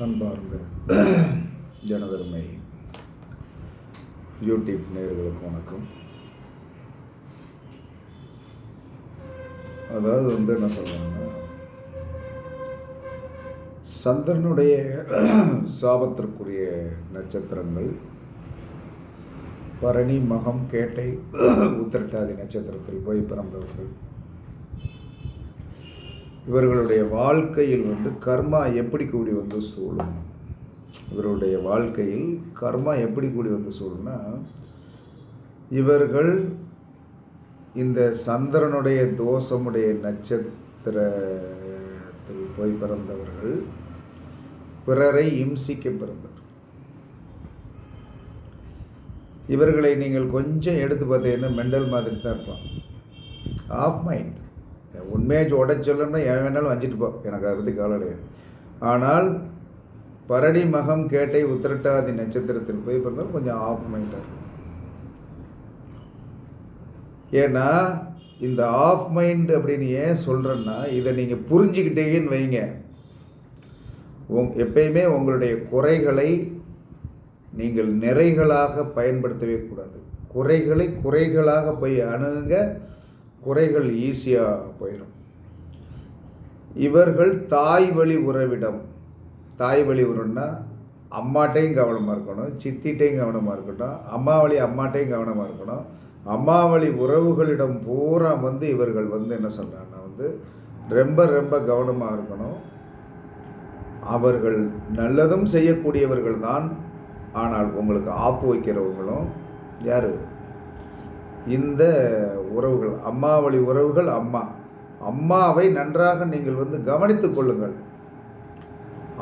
அன்பார்ந்த ஜனதர்மை யூடியூப் நேர்களுக்கு வணக்கம். அதாவது வந்து என்ன சொல்கிறாங்கன்னா சந்திரனுடைய சாபத்திற்குரிய நட்சத்திரங்கள் பரணி மகம் கேட்டை உத்திரட்டாதி நட்சத்திரத்தில் போய் பிறந்தவர்கள் இவர்களுடைய வாழ்க்கையில் வந்து கர்மா எப்படி கூடி வந்து சூழும்? இவருடைய வாழ்க்கையில் கர்மா எப்படி கூடி வந்து சூழும்னா இவர்கள் இந்த சந்திரனுடைய தோஷமுடைய நட்சத்திரத்தில் போய் பிறந்தவர்கள் பிறரை இம்சிக்க பிறந்தவர். இவர்களை நீங்கள் கொஞ்சம் எடுத்து பார்த்தீங்கன்னா மெண்டல் மாதிரி தான் இருப்பான் ஆஃப் மைண்ட் உண்மையை உடச்சு சொல்லணும்னா என் வேணாலும் வஞ்சிட்டு போ. எனக்கு அறுதி பற்றி ஆனால் பரடி மகம் கேட்டை உத்திரட்டாதி நட்சத்திரத்தில் போய் பிறந்தாலும் கொஞ்சம் ஆஃப் மைண்டாக இருக்கும். ஏன்னா இந்த ஆஃப் மைண்ட் அப்படின்னு ஏன் சொல்கிறேன்னா இதை நீங்கள் புரிஞ்சுக்கிட்டீங்கன்னு வைங்க. உங் எப்பயுமே உங்களுடைய குறைகளை நீங்கள் நிறைகளாக பயன்படுத்தவே கூடாது. குறைகளை குறைகளாக போய் அணுகுங்க. குறைகள் ஈஸியாக போயிடும் இவர்கள் தாய் வழி உறவிடம் தாய் வழி உறவுன்னா அம்மாட்டையும் கவனமாக இருக்கணும் சித்திட்டையும் கவனமாக இருக்கட்டும் அம்மா வழி அம்மாட்டையும் கவனமாக இருக்கணும். அம்மா வழி உறவுகளிடம் பூரா வந்து இவர்கள் வந்து என்ன சொல்கிறாங்கன்னா வந்து ரொம்ப ரொம்ப கவனமாக இருக்கணும். அவர்கள் நல்லதும் செய்யக்கூடியவர்கள் தான் ஆனால் உங்களுக்கு ஆப்பு வைக்கிறவங்களும் யார்? இந்த உறவுகள் அம்மா வழி உறவுகள் அம்மா. அம்மாவை நன்றாக நீங்கள் வந்து கவனித்து கொள்ளுங்கள்.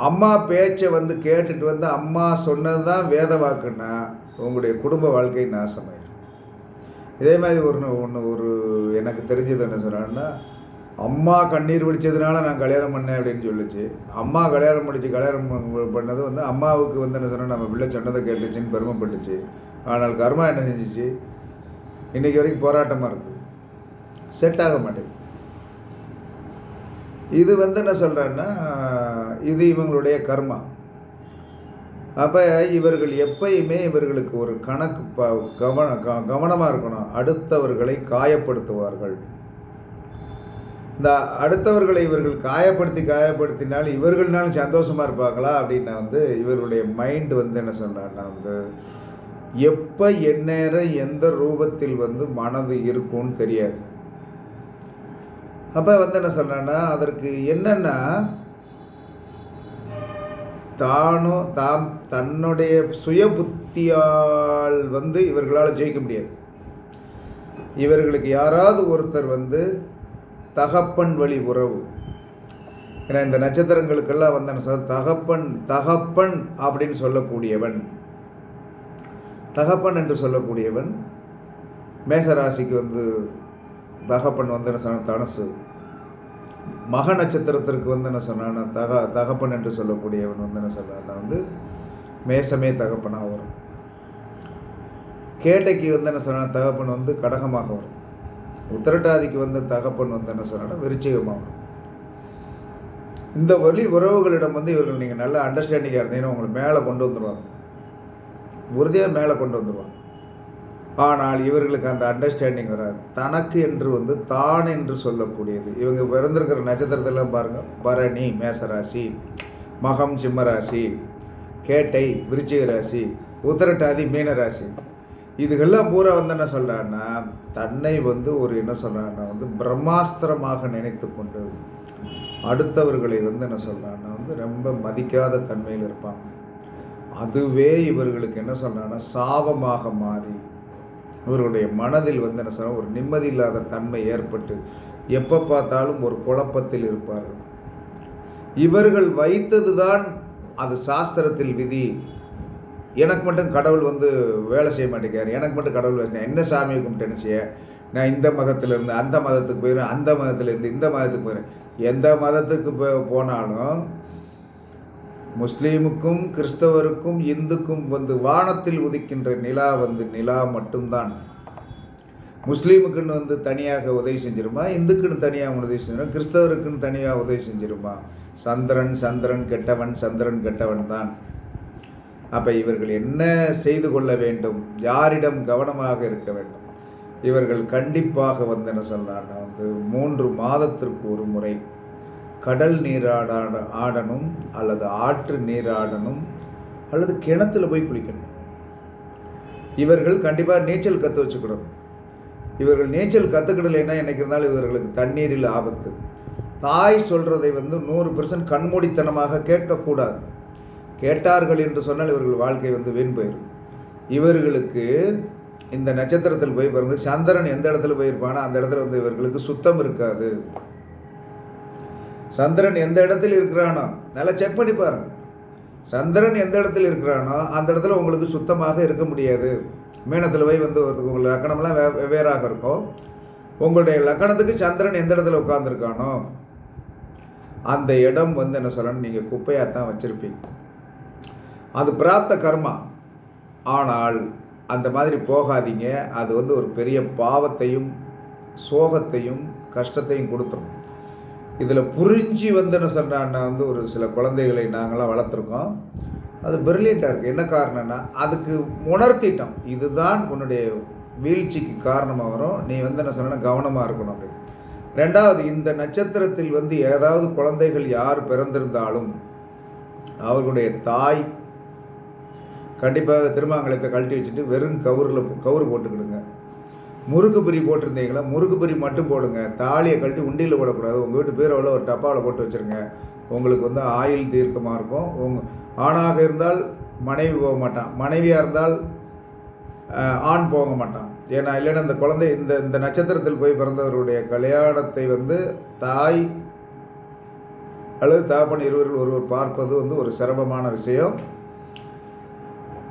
அம்மா பேச்சை வந்து கேட்டுட்டு வந்து அம்மா சொன்னது தான் வேத வாக்குன்னா உங்களுடைய குடும்ப வாழ்க்கை நாசமாயிடும் இதே மாதிரி ஒரு ஒன்று ஒரு எனக்கு தெரிஞ்சது என்ன சொன்னான்னா அம்மா கண்ணீர் வடித்ததுனால நான் கல்யாணம் பண்ணேன் அப்படின்னு சொல்லிச்சு. அம்மா கல்யாணம் முடிச்சு கல்யாணம் பண்ணது வந்து அம்மாவுக்கு வந்து என்ன சொன்னால் நம்ம பிள்ளை சொன்னதை கேட்டுச்சுன்னு பெருமைப்பட்டுச்சு. ஆனால் கர்மா என்ன செஞ்சிச்சு? இன்றைக்கி வரைக்கும் போராட்டமாக இருக்குது செட் ஆக மாட்டேங்குது. இது வந்து என்ன சொல்கிறேன்னா இது இவங்களுடைய கர்மா. அப்போ இவர்கள் எப்பயுமே இவர்களுக்கு ஒரு கணக்கு ப கவன க கவனமாக இருக்கணும். அடுத்தவர்களை காயப்படுத்துவார்கள். இந்த அடுத்தவர்களை இவர்கள் காயப்படுத்தி காயப்படுத்தினால் இவர்கள்னாலும் சந்தோஷமாக இருப்பாங்களா? அப்படின்னா வந்து இவர்களுடைய மைண்டு வந்து என்ன சொல்கிறாங்கன்னா வந்து எப்போ எந்நேரம் எந்த ரூபத்தில் வந்து மனது இருக்கும்னு தெரியாது. அப்போ வந்து என்ன சொல்கிறேன்னா அதற்கு என்னென்னா தானும் தாம் தன்னுடைய சுய புத்தியால் வந்து இவர்களால் ஜெயிக்க முடியாது. இவர்களுக்கு யாராவது ஒருத்தர் வந்து தகப்பன் வழி உறவு. ஏன்னா இந்த நட்சத்திரங்களுக்கெல்லாம் வந்து என்ன சொல்ற தகப்பன் தகப்பன் அப்படின்னு சொல்லக்கூடியவன். தகப்பன் என்று சொல்லக்கூடியவன் மேசராசிக்கு வந்து தகப்பன் வந்து என்ன சொன்ன தனுசு. மக நட்சத்திரத்திற்கு வந்து என்ன சொன்னான்னா தக தகப்பன் என்று சொல்லக்கூடியவன் வந்து என்ன சொன்னான்னா வந்து மேசமே தகப்பனாக வரும். கேட்டைக்கு வந்து என்ன சொன்னா தகப்பன் வந்து கடகமாக வரும். உத்திரட்டாதிக்கு வந்து தகப்பன் வந்து என்ன சொன்னா விருச்சிகமாக வரும். இந்த வழி உறவுகளிடம் வந்து இவர்கள் நீங்கள் நல்லா அண்டர்ஸ்டாண்டிங்காக இருந்தீங்கன்னா உங்களை மேலே கொண்டு வந்துடுவாங்க உறுதியாக மேலே கொண்டு வந்துடுவான் ஆனால் இவர்களுக்கு அந்த அண்டர்ஸ்டாண்டிங் வராது. தனக்கு என்று வந்து தான் என்று சொல்லக்கூடியது. இவங்க பிறந்திருக்கிற நட்சத்திரத்தெல்லாம் பாருங்கள் பரணி மேசராசி மகம் சிம்மராசி கேட்டை விருச்சிக ராசி உத்தரட்டாதி மீனராசி. இதுகெல்லாம் பூரா வந்து என்ன சொல்கிறான்னா தன்னை வந்து ஒரு என்ன சொல்கிறான்னா வந்து பிரம்மாஸ்திரமாக நினைத்து கொண்டு அடுத்தவர்களை வந்து என்ன சொல்கிறான்னா வந்து ரொம்ப மதிக்காத தன்மையில் இருப்பாங்க. அதுவே இவர்களுக்கு என்ன சொல்கிறாங்கன்னா சாபமாக மாறி இவர்களுடைய மனதில் வந்து என்ன சொன்னால் ஒரு நிம்மதி இல்லாத தன்மை ஏற்பட்டு எப்போ பார்த்தாலும் ஒரு குழப்பத்தில் இருப்பார்கள். இவர்கள் வைத்தது தான் அது சாஸ்திரத்தில் விதி. எனக்கு மட்டும் கடவுள் வந்து வேலை செய்ய மாட்டேங்கிறார். எனக்கு மட்டும் கடவுள் வேலை என்ன சாமியை கும்பிட்டு செய்ய? நான் இந்த மதத்திலேருந்து அந்த மதத்துக்கு போயிடுறேன் அந்த மதத்திலேருந்து இந்த மதத்துக்கு போயிடுறேன். எந்த மதத்துக்கு போ போனாலும் முஸ்லீமுக்கும் கிறிஸ்தவருக்கும் இந்துக்கும் வந்து வானத்தில் உதிக்கின்ற நிலா வந்து நிலா மட்டும்தான். முஸ்லீமுக்குன்னு வந்து தனியாக உதவி செஞ்சிருமா? இந்துக்குன்னு தனியாக உதவி செஞ்சிடும் கிறிஸ்தவருக்குன்னு தனியாக உதவி செஞ்சிருமா? சந்திரன் சந்திரன் கெட்டவன் சந்திரன் கெட்டவன் தான். அப்போ இவர்கள் என்ன செய்து கொள்ள வேண்டும்? யாரிடம் கவனமாக இருக்க வேண்டும்? இவர்கள் கண்டிப்பாக வந்து என்ன சொல்கிறாங்க வந்து மூன்று மாதத்திற்கு ஒரு முறை கடல் நீராட ஆடணும் அல்லது ஆற்று நீராடணும் அல்லது கிணத்துல போய் குளிக்கணும். இவர்கள் கண்டிப்பாக நீச்சல் கற்று வச்சுக்கணும் இவர்கள் நீச்சல் கற்றுக்கிடலைன்னா என்னைக்கு இருந்தாலும் இவர்களுக்கு தண்ணீரில் ஆபத்து. தாய் சொல்கிறதை வந்து நூறு பெர்சன்ட் கண்மூடித்தனமாக கேட்கக்கூடாது. கேட்டார்கள் என்று சொன்னால் இவர்கள் வாழ்க்கை வந்து வீண் போயிடும் இவர்களுக்கு இந்த நட்சத்திரத்தில் போய் பிறந்து சந்திரன் எந்த இடத்துல போயிருப்பானோ அந்த இடத்துல வந்து இவர்களுக்கு சுத்தம் இருக்காது. சந்திரன் எந்த இடத்தில் இருக்கிறானோ நல்லா செக் பண்ணி பாருங்க. சந்திரன் எந்த இடத்துல இருக்கிறானோ அந்த இடத்துல உங்களுக்கு சுத்தமாக இருக்க முடியாது. மீனத்தில் போய் வந்து உங்கள் லக்கணம்லாம் வெ வெவ்வேறாக இருக்கும். உங்களுடைய லக்கணத்துக்கு சந்திரன் எந்த இடத்துல உட்காந்துருக்கானோ அந்த இடம் வந்து என்ன சொல்லணும் நீங்கள் குப்பையாக தான் வச்சுருப்பீங்க. அது பிராப்த கர்மா. ஆனால் அந்த மாதிரி போகாதீங்க. அது வந்து ஒரு பெரிய பாவத்தையும் சோகத்தையும் கஷ்டத்தையும் கொடுத்துரும். இதில் புரிஞ்சு வந்து என்ன வந்து ஒரு சில குழந்தைகளை நாங்களாம் வளர்த்துருக்கோம். அது பிரில்லியண்ட்டாக இருக்குது என்ன காரணம்னா அதுக்கு உணர்த்திட்டோம். இதுதான் உன்னுடைய வீழ்ச்சிக்கு காரணமாக வரும். நீ வந்து என்ன சொன்னால் கவனமாக இருக்கணும் அப்படி ரெண்டாவது இந்த நட்சத்திரத்தில் வந்து ஏதாவது குழந்தைகள் யார் பிறந்திருந்தாலும் அவர்களுடைய தாய் கண்டிப்பாக திருமாங்கலத்தை கழட்டி வச்சுட்டு வெறும் கவுரில் கவுறு போட்டுக்கிடுங்க. முறுக்கு பிரி போட்டிருந்தீங்களா? முறுக்கு பிரி மட்டும் போடுங்க. தாலியை கழட்டி உண்டியில் போடக்கூடாது. உங்கள் வீட்டு பீரோவில் ஒரு டப்பாவில் போட்டு வச்சுருங்க. உங்களுக்கு வந்து ஆயில் தீர்க்கமாக இருக்கும். உங் ஆணாக இருந்தால் மனைவி போக மாட்டான். மனைவியாக இருந்தால் ஆண் போக மாட்டான். ஏன்னா இல்லைன்னா இந்த குழந்தை இந்த இந்த நட்சத்திரத்தில் போய் பிறந்தவருடைய கல்யாணத்தை வந்து தாய் அல்லது தாப்பன் இருவரில் ஒருவர் பார்ப்பது வந்து ஒரு சிரமமான விஷயம்.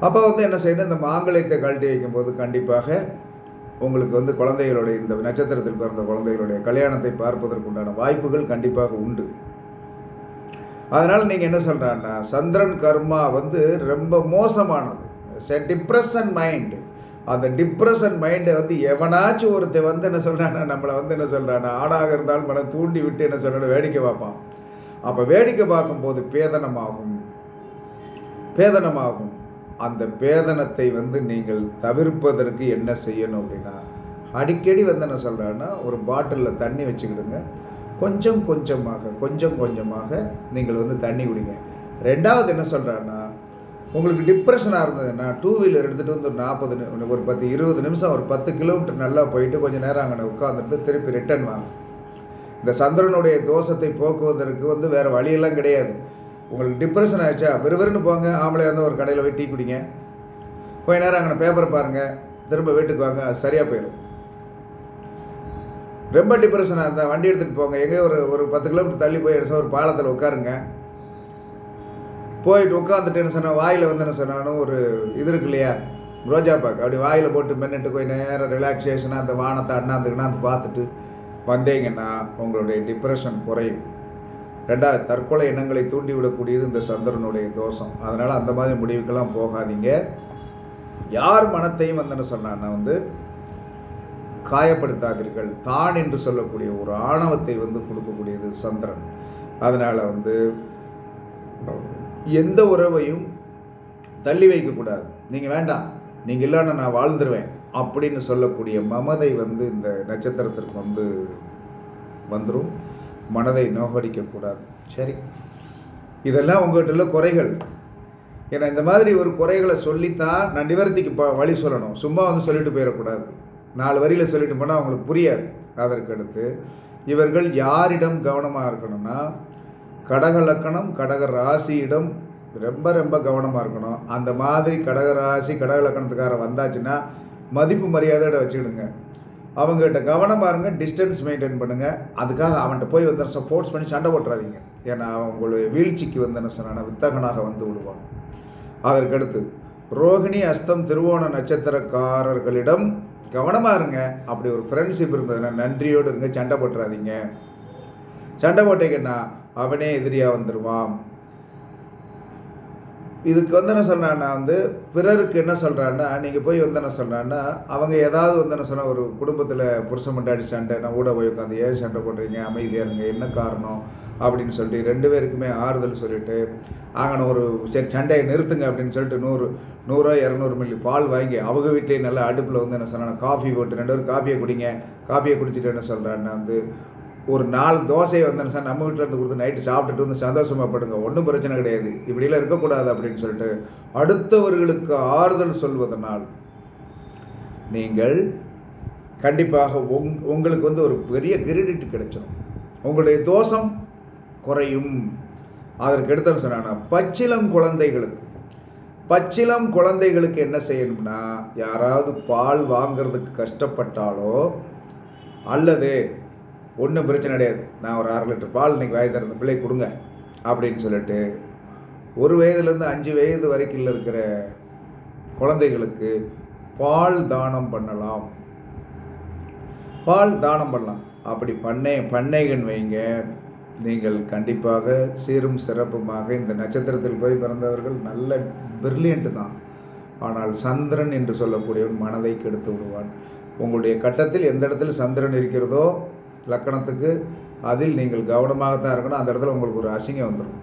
அப்போ வந்து என்ன செய்யணும்? இந்த மாங்கல்யத்தை கழட்டி வைக்கும்போது கண்டிப்பாக உங்களுக்கு வந்து குழந்தைகளுடைய இந்த நட்சத்திரத்தில் பிறந்த குழந்தைகளுடைய கல்யாணத்தை பார்ப்பதற்குண்டான வாய்ப்புகள் கண்டிப்பாக உண்டு. அதனால் நீங்கள் என்ன சொல்கிறான்னா சந்திரன் கர்மா வந்து ரொம்ப மோசமானது. செ டிப்ரெஷன் மைண்டு அந்த டிப்ரெஷன் மைண்டை வந்து எவனாச்சும் ஒருத்தர் வந்து என்ன சொல்கிறான்னா நம்மளை வந்து என்ன சொல்கிறான்னா ஆடாக இருந்தாலும் மனம் தூண்டி விட்டு என்ன சொல்கிறான்னு வேடிக்கை பார்ப்பான். அப்போ வேடிக்கை பார்க்கும்போது பேதனமாகும். பேதனமாகும். அந்த பேதனத்தை வந்து நீங்கள் தவிர்ப்பதற்கு என்ன செய்யணும் அப்படின்னா அடிக்கடி வந்து என்ன சொல்கிறேன்னா ஒரு பாட்டிலில் தண்ணி வச்சுக்கிடுங்க. கொஞ்சம் கொஞ்சமாக கொஞ்சம் கொஞ்சமாக நீங்கள் வந்து தண்ணி குடிங்க. ரெண்டாவது என்ன சொல்கிறேன்னா உங்களுக்கு டிப்ரெஷனாக இருந்ததுன்னா டூ வீலர் எடுத்துகிட்டு வந்து ஒரு நாற்பது ஒரு பத்து இருபது நிமிஷம் ஒரு பத்து கிலோமீட்டர் நல்லா போயிட்டு கொஞ்சம் நேரம் அங்கே உட்காந்துட்டு திருப்பி ரிட்டர்ன் வாங்க. இந்த சந்திரனுடைய தோஷத்தை போக்குவதற்கு வந்து வேறு வழியெல்லாம் கிடையாது. உங்களுக்கு டிப்ரெஷன் ஆயிடுச்சா? விறுவிறுன்னு போங்க. ஆம்பளை வந்து ஒரு கடையில் போய் டீ குடிங்க. கொஞ்ச நேரம் அங்கே பேப்பர் பாருங்கள் திரும்ப வீட்டுக்கு வாங்க. அது சரியாக போயிடும் ரொம்ப டிப்ரெஷனாக இருந்தால் வண்டி எடுத்துகிட்டு போங்க. எங்கேயோ ஒரு ஒரு பத்து கிலோமீட்டர் தள்ளி போய் எடுத்து ஒரு பாலத்தில் உட்காருங்க. போயிட்டு உட்காந்துட்டு என்ன சொன்னால் வாயில் வந்து என்ன சொன்னாலும் ஒரு இது இருக்கு இல்லையா? ரோஜா பாக்கு. அப்படி வாயில் போட்டு மென்னுட்டு போய் நேரம் ரிலாக்ஸேஷனாக அந்த வானத்தை அண்ணாந்துக்குன்னா அந்த பார்த்துட்டு வந்தீங்கன்னா உங்களுடைய டிப்ரெஷன் குறையும். ரெண்டாவது தற்கொலை எண்ணங்களை தூண்டிவிடக்கூடியது இந்த சந்திரனுடைய தோஷம். அதனால் அந்த மாதிரி முடிவுக்கெல்லாம் போகாதீங்க. யார் மனத்தையும் வந்து என்ன சொன்னான்னா வந்து காயப்படுத்தாதீர்கள். தான் என்று சொல்லக்கூடிய ஒரு ஆணவத்தை வந்து கொடுக்கக்கூடியது சந்திரன். அதனால் வந்து எந்த உறவையும் தள்ளி வைக்கக்கூடாது நீங்கள் வேண்டாம். நீங்கள் இல்லைன்னா நான் வாழ்ந்துருவேன் அப்படின்னு சொல்லக்கூடிய மமதை வந்து இந்த நட்சத்திரத்திற்கு வந்து வந்துடும் மனதை நோகடிக்கக்கூடாது. சரி. இதெல்லாம் உங்கள்கிட்ட உள்ள குறைகள். ஏன்னா இந்த மாதிரி ஒரு குறைகளை சொல்லித்தான் நான் நிவர்த்திக்கு ப வழி சொல்லணும். சும்மா வந்து சொல்லிட்டு போயிடக்கூடாது. நாலு வரியில் சொல்லிட்டு போனால் அவங்களுக்கு புரியாது. அதற்கு அடுத்து இவர்கள் யாரிடம் கவனமாக இருக்கணும்னா கடக லக்கணம் கடக ராசியிடம் ரொம்ப ரொம்ப கவனமாக இருக்கணும். அந்த மாதிரி கடக ராசி கடக லக்கணத்துக்கார வந்தாச்சுன்னா மதிப்பு மரியாதையோட வச்சுக்கிடுங்க. அவங்ககிட்ட கவனம் பாருங்கள் டிஸ்டன்ஸ் மெயின்டைன் பண்ணுங்கள் அதுக்காக அவன்கிட்ட போய் வந்து சப்போர்ட்ஸ் பண்ணி சண்டை போட்டுறாதீங்க. ஏன்னா அவங்களுடைய வீழ்ச்சிக்கு வந்து என்ன சொன்ன வித்தகனாக வந்து விடுவான். அதற்கடுத்து ரோகிணி அஸ்தம் திருவோண நட்சத்திரக்காரர்களிடம் கவனமாக இருங்க. அப்படி ஒரு ஃப்ரெண்ட்ஷிப் இருந்ததுன்னா நன்றியோடு இருங்க சண்டை போட்டுறாதீங்க. சண்டை போட்டீங்கன்னா அவனே எதிரியாக வந்துடுவான் இதுக்கு வந்து என்ன சொல்கிறான்னா வந்து பிறருக்கு என்ன சொல்கிறான்னா நீங்கள் போய் வந்து என்ன சொல்கிறான்னா அவங்க ஏதாவது வந்து என்ன சொன்னால் ஒரு குடும்பத்தில் புருஷன் மண்டாடி சண்டை நான் கூட போய் உட்காந்து ஏன் சண்டை போடுறீங்க? அமைதியாக இருங்க என்ன காரணம்? அப்படின்னு சொல்லிட்டு ரெண்டு பேருக்குமே ஆறுதல் சொல்லிட்டு ஆகணும் ஒரு சரி சண்டையை நிறுத்துங்க அப்படின்னு சொல்லிட்டு நூறு நூறோ இரநூறு மில்லி பால் வாங்கி அவங்க வீட்லேயே நல்லா அடுப்பில் வந்து என்ன சொன்னா காஃபி போட்டு ரெண்டு பேரும் காஃபியை குடிங்க காஃபியை குடிச்சிட்டு என்ன சொல்கிறான்னா வந்து ஒரு நாலு தோசையை வந்தேன் சார் நம்ம வீட்டில் இருந்து கொடுத்து நைட்டு சாப்பிட்டுட்டு வந்து சந்தோஷமா படுங்க. ஒன்றும் பிரச்சனை கிடையாது. இப்படிலாம் இருக்கக்கூடாது அப்படின்னு சொல்லிட்டு அடுத்தவர்களுக்கு ஆறுதல் சொல்வதனால் நீங்கள் கண்டிப்பாக உங் உங்களுக்கு வந்து ஒரு பெரிய கிரெடிட் கிடைச்சிடும் உங்களுடைய தோஷம் குறையும். அதற்கு எடுத்து சொன்னாங்கன்னா பச்சிலம் குழந்தைகளுக்கு. பச்சிலம் குழந்தைகளுக்கு என்ன செய்யணும்னா யாராவது பால் வாங்கிறதுக்கு கஷ்டப்பட்டாலோ அல்லது ஒன்றும் பிரச்சனை கிடையாது. நான் ஒரு அரை லிட்டர் பால் இன்றைக்கி வாங்கி தரேன் பிள்ளை கொடுங்க அப்படின்னு சொல்லிட்டு ஒரு வயதுலேருந்து அஞ்சு வயது வரைக்கும் இருக்கிற குழந்தைகளுக்கு பால் தானம் பண்ணலாம். பால் தானம் பண்ணலாம். அப்படி பண்ணை பண்ணைகன் வைங்க. நீங்கள் கண்டிப்பாக சீரும் சிறப்புமாக இந்த நட்சத்திரத்தில் போய் பிறந்தவர்கள் நல்ல பிரில்லியண்ட்டு தான். ஆனால் சந்திரன் என்று சொல்லக்கூடியவன் மனதை கெடுத்து விடுவான். உங்களுடைய கட்டத்தில் எந்த இடத்துல சந்திரன் இருக்கிறதோ லக்கணத்துக்கு அதில் நீங்கள் கவனமாகத்தான் இருக்கணும். அந்த இடத்துல உங்களுக்கு ஒரு அசிங்கம் வந்துடும்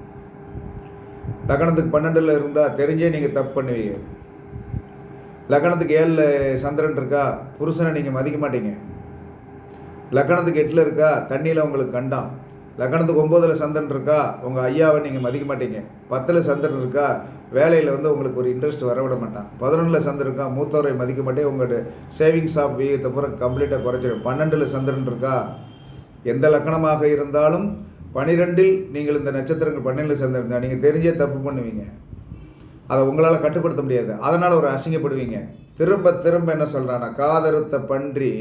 லக்கணத்துக்கு பன்னெண்டில் இருந்தால் தெரிஞ்சே நீங்கள் தப்பு பண்ணுவீங்க. லக்கணத்துக்கு ஏழில் சந்திரன் இருக்கா? புருஷனை நீங்கள் மதிக்க மாட்டீங்க. லக்கணத்துக்கு எட்டில் இருக்கா? தண்ணியில் உங்களுக்கு கண்டான் லக்கணத்துக்கு ஒம்போதில் சந்திரன் இருக்கா? உங்கள் ஐயாவை நீங்கள் மதிக்க மாட்டீங்க. பத்தில் சந்திரன் இருக்கா? வேலையில் வந்து உங்களுக்கு ஒரு இன்ட்ரெஸ்ட் வர விட மாட்டான். பதினொன்றில் சந்திரன் இருக்கா? மூத்தவரை மதிக்க மாட்டே உங்களோட சேவிங்ஸ் ஆஃப் வீகத்தை பூரா கம்ப்ளீட்டாக குறைச்சிடும் பன்னெண்டில் சந்திரன் இருக்கா? எந்த லக்கணமாக இருந்தாலும் பனிரெண்டில் நீங்கள் இந்த நட்சத்திரங்கள் பன்னெண்டில் சந்திரன் நீங்கள் தெரிஞ்சே தப்பு பண்ணுவீங்க. அதை உங்களால் கட்டுப்படுத்த முடியாது. அதனால் ஒரு அசிங்கப்படுவீங்க. திரும்ப திரும்ப என்ன சொல்கிறான்னா காதறுத்த பன்றி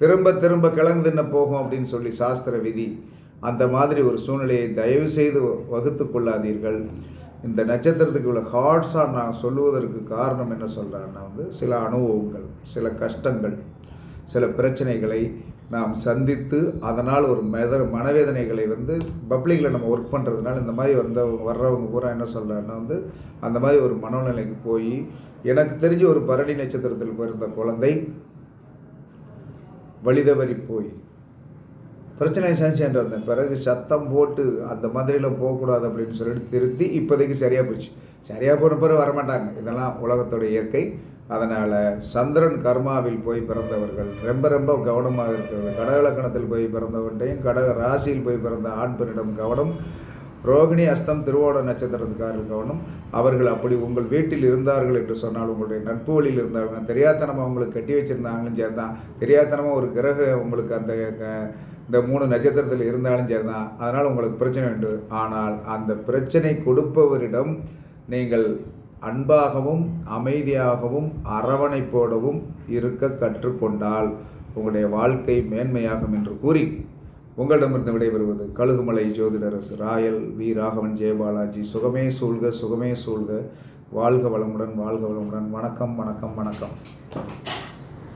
திரும்ப திரும்ப கிழங்கு தின்ன போகும் அப்படின்னு சொல்லி சாஸ்திர விதி. அந்த மாதிரி ஒரு சூழ்நிலையை தயவு செய்து வகுத்து கொள்ளாதீர்கள். இந்த நட்சத்திரத்துக்கு உள்ள ஹார்ட்ஸாக நான் சொல்லுவதற்கு காரணம் என்ன சொல்கிறேன்னா வந்து சில அனுபவங்கள் சில கஷ்டங்கள் சில பிரச்சனைகளை நாம் சந்தித்து அதனால் ஒரு மெத மனவேதனைகளை வந்து பப்ளிக்கில் நம்ம ஒர்க் பண்ணுறதுனால இந்த மாதிரி வந்தவங்க வர்றவங்க பூரா என்ன சொல்கிறாங்கன்னா வந்து அந்த மாதிரி ஒரு மனநிலைக்கு போய் எனக்கு தெரிஞ்ச ஒரு பரணி நட்சத்திரத்தில் பிறந்த குழந்தை வழிதவறி போய் பிரச்சனையை சந்திச்சுட்டு வந்தேன் பிறகு சத்தம் போட்டு அந்த மாதிரிலாம் போகக்கூடாது அப்படின்னு சொல்லிட்டு திருத்தி இப்போதைக்கு சரியாக போச்சு. சரியாக போன பிறகு வரமாட்டாங்க. இதெல்லாம் உலகத்தோட இயற்கை. அதனால் சந்திரன் கர்மாவில் போய் பிறந்தவர்கள் ரொம்ப ரொம்ப கவனமாக இருக்கிறது கடகலக்கணத்தில் போய் பிறந்தவன்டையும் கடக ராசியில் போய் பிறந்த ஆண் பெண்ணிடம் கவனம் ரோகிணி அஸ்தம் திருவோட நட்சத்திரத்துக்காரர்கள் கவனம். அவர்கள் அப்படி உங்கள் வீட்டில் இருந்தார்கள் என்று சொன்னால் உங்களுடைய நட்பு வழியில் இருந்தாங்க தெரியாதனமாக உங்களுக்கு கட்டி வச்சுருந்தாங்களும் சேர்ந்தான் தெரியாதனமாக ஒரு கிரக உங்களுக்கு அந்த க- இந்த மூணு நட்சத்திரத்தில் இருந்தாலும் சரிதான். அதனால் உங்களுக்கு பிரச்சனை உண்டு. ஆனால் அந்த பிரச்சனை கொடுப்பவரிடம் நீங்கள் அன்பாகவும் அமைதியாகவும் அரவணைப்போடவும் இருக்க கற்றுக்கொண்டால் உங்களுடைய வாழ்க்கை மேன்மையாகும் என்று கூறி உங்களிடமிருந்து விடைபெறுவது கழுகுமலை ஜோதிடரசு ராயல் வி. ராகவன் ஜெயபாலாஜி. சுகமே சூழ்க சுகமே சூழ்க. வாழ்க வளமுடன் வாழ்க வளமுடன். வணக்கம் வணக்கம் வணக்கம்.